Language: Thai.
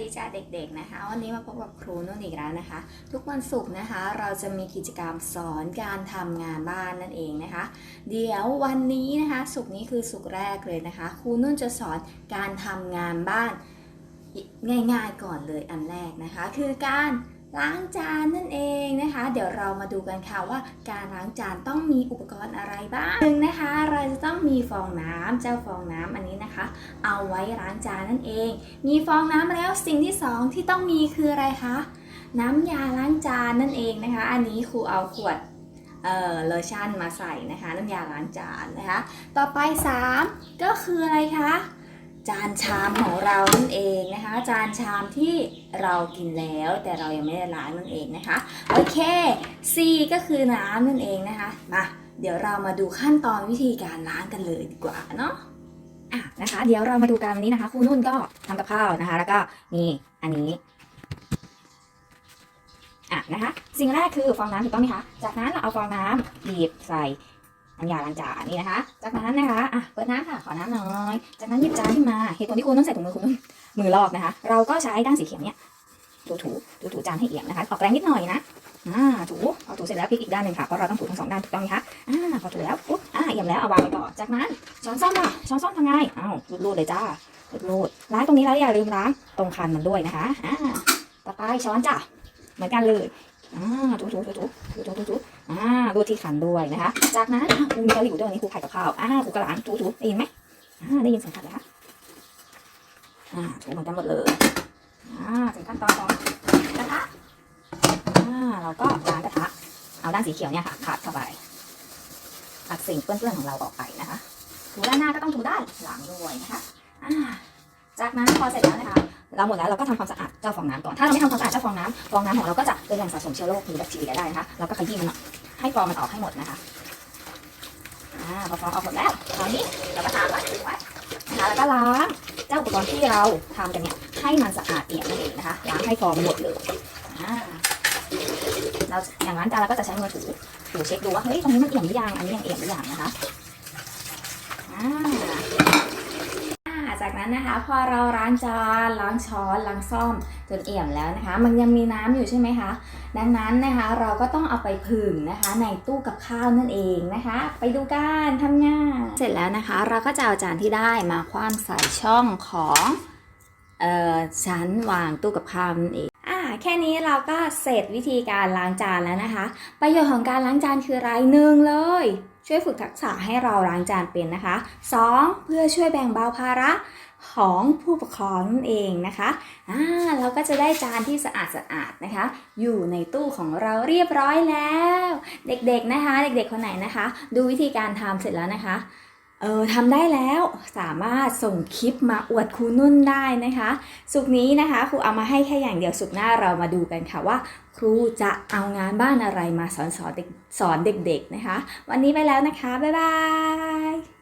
ดีจ้าเด็กๆนะคะ วันนี้มาพบกับครูนุ่นอีกแล้วนะคะ ทุกวันศุกร์นะคะ เราจะมีกิจกรรมสอนการทำงานบ้านนั่นเองนะคะ เดี๋ยววันนี้นะคะศุกร์นี้คือศุกร์แรกเลยนะคะ ครูนุ่นจะสอนการทำงานบ้านง่ายๆก่อนเลยอันแรกนะคะ คือการล้างจานนั่นเองนะคะ เดี๋ยวเรามาดูกันค่ะว่าการล้างจานต้องมีอุปกรณ์อะไรบ้างหนึ่งนะคะเราจะต้องมีฟองน้ำเจ้าฟองน้ำอันนี้นะคะ เอาไว้ล้างจานนั่นเอง มีฟองน้ำแล้วสิ่งที่สองที่ต้องมีคืออะไรคะน้ำยาล้างจานนั่นเองนะคะ อันนี้ครูเอาขวดเอ่อโลชั่นมาใส่นะคะ น้ำยาล้างจานนะคะ ต่อไป 3 ก็คืออะไรคะ จานชามของเรานั่นเองนะคะ จานชามที่เรากินแล้วแต่เรายังไม่ได้ล้างนั่นเองนะคะโอเค C ก็คือน้ำนั่นเองนะคะมาเดี๋ยวเรามาดูขั้นตอนวิธีการล้างกันเลยดีกว่าเนาะอะนะคะ เดี๋ยวเรามาดูกันวันนี้นะคะครูนุ่นก็ทำกับข้าวนะคะ แล้วก็นี่อันนี้อะนะคะ สิ่งแรกคือฟองน้ำถูกต้องไหมคะจากนั้นเราเอาฟองน้ำบีบใส่ น้ำยาล้างจานนี่นะคะ จากนั้นนะคะอะเปิดน้ำค่ะ ขอน้ำหน่อย จากนั้นหยิบจานขึ้นมา เหตุผลที่คุณต้องใส่ถุงมือคุณต้องมือลอกนะคะ เราก็ใช้ด้านสีเขียวเนี่ยถูถูถูถูจานให้เอียงนะคะ ออกแรงนิดหน่อยนะ อ่า ถูเอาถูเสร็จแล้วพลิกอีกด้านหนึ่งค่ะ เพราะเราต้องถูทั้งสองด้านถูกต้องไหมคะ อ่า พอถูแล้วปุ๊บ อ่า เอียงแล้ว เอาวางไว้ก่อน จากนั้นช้อนส้อมค่ะ ช้อนส้อมทำไงอ้าวรูดเลยจ้ารูดล้างตรงนี้แล้วอย่าลืมล้างตรงคันมันด้วยนะคะ อ่า ต่อไปช้อนจ้ะ เหมือนกันเลย อ่า ถูถูถูถูถูถูถู อ่ารูดที่คันด้วยนะคะ จากนั้นอะครูมีกะหรี่ด้วยวันนี้ครูไข่กับข้าวอ่าครูก็ล้างถูถูได้ยินไหมอ่าได้ยินเสียงขัดแล้วอ่าถูเหมือนกันหมดเลยอ่าถึงขั้นตอนของกระทะอ่าเราก็ล้างกระทะเอาด้านสีเขียวเนี่ยค่ะขัดเข้าไปขัดสิ่งเปื้อนๆของเราออกไปนะคะถูด้านหน้าก็ต้องถูด้านหลังด้วยนะคะอ่าจากนั้นพอเสร็จแล้วนะคะเราหมดแล้วเราก็ทำความสะอาดเจ้าฟองน้ำก่อน ถ้าเราไม่ทำความสะอาดเจ้าฟองน้ำฟองน้ำของเราก็จะเป็นแหล่งสะสมเชื้อโรคหรือแบคทีเรียได้นะคะ เราก็ขยี้มันออก ให้ฟองมันออกให้หมดนะคะอ่าพอฟองออกหมดแล้วตัวนี้เราก็ตามไว้ถือไว้นะคะแล้วก็ล้างเจ้าอุปกรณ์ที่เราทำกันเนี่ยให้มันสะอาดเอี่ยมนั่นเองนะคะล้างให้ฟองหมดเลยอ่าเราอย่างนั้นเราก็จะใช้มือถือถูเช็คดูว่าเฮ้ยตรงนี้มันเอี่ยมหรือยังอันนี้ยังเอี่ยมหรือยังนะคะอ่า จากนั้นนะคะ พอเราล้างจานล้างช้อนล้างซ่อมจนเอี่ยมแล้วนะคะ มันยังมีน้ำอยู่ใช่ไหมคะ ดังนั้นนะคะเราก็ต้องเอาไปผึ่งนะคะ ในตู้กับข้าวนั่นเองนะคะ ไปดูกันทำงานเสร็จแล้วนะคะ เราก็จะเอาจานที่ได้มาคว้านใส่ช่องของออชั้นวางตู้กับข้าวนั่นเอง อ่าแค่นี้เราก็เสร็จวิธีการล้างจานแล้วนะคะ ประโยชน์ของการล้างจานคืออะไรหนึ่งเลย ช่วยฝึกทักษะให้เราล้างจานเป็นนะคะ 2. เพื่อช่วยแบ่งเบาภาระของผู้ปกครองนั่นเองนะคะอ่าเราก็จะได้จานที่สะอาดสะอาดนะคะ อยู่ในตู้ของเราเรียบร้อยแล้ว เด็กๆนะคะ เด็กๆคนไหนนะคะ ดูวิธีการทำเสร็จแล้วนะคะ เออทำได้แล้วสามารถส่งคลิปมาอวดครูนุ่นได้นะคะ สุกนี้นะคะครูเอามาให้แค่อย่างเดียวสุกหน้าเรามาดูกันค่ะว่า ครูจะเอางานบ้านอะไรมาสอนสอนเด็กสอนเด็กๆนะคะ วันนี้ไปแล้วนะคะ บ๊ายบาย